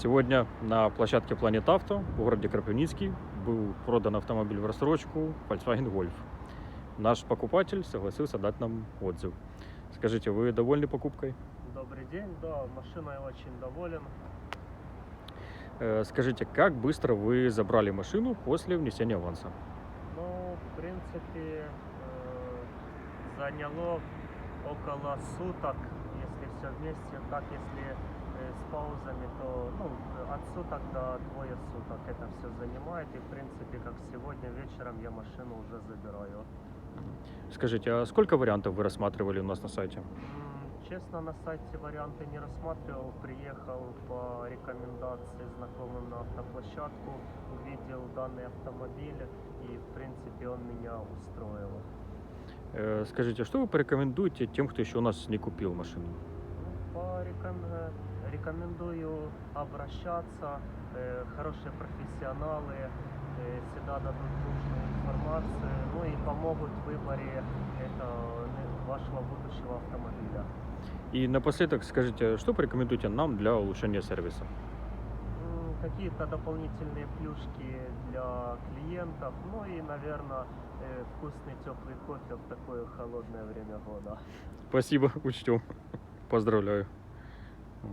Сегодня на площадке Planet Auto в городе Кропивницкий был продан автомобиль в рассрочку Volkswagen Golf. Наш покупатель согласился дать нам отзыв. Скажите, вы довольны покупкой? Добрый день, да, машиной очень доволен. Э, Скажите, как быстро вы забрали машину после внесения аванса? Ну, в принципе, э, заняло около суток, если все вместе. Так, если с паузами, то ну, от суток до двое суток это все занимает. И, в принципе, как сегодня вечером я машину уже забираю. Скажите, а сколько вариантов вы рассматривали у нас на сайте? Честно, на сайте варианты не рассматривал. Приехал по рекомендации знакомым на автоплощадку, увидел данный автомобиль и, в принципе, он меня устроил. Э, Скажите, что вы порекомендуете тем, кто еще у нас не купил машину? Ну, по реком- э, Рекомендую обращаться. э, Хорошие профессионалы э, всегда дадут нужную информацию, ну и помогут в выборе э, вашего будущего автомобиля. И напоследок скажите, что порекомендуете нам для улучшения сервиса? Какие-то дополнительные плюшки для клиентов, ну и, наверное, вкусный теплый кофе в такое холодное время года. Спасибо, учтем. Поздравляю.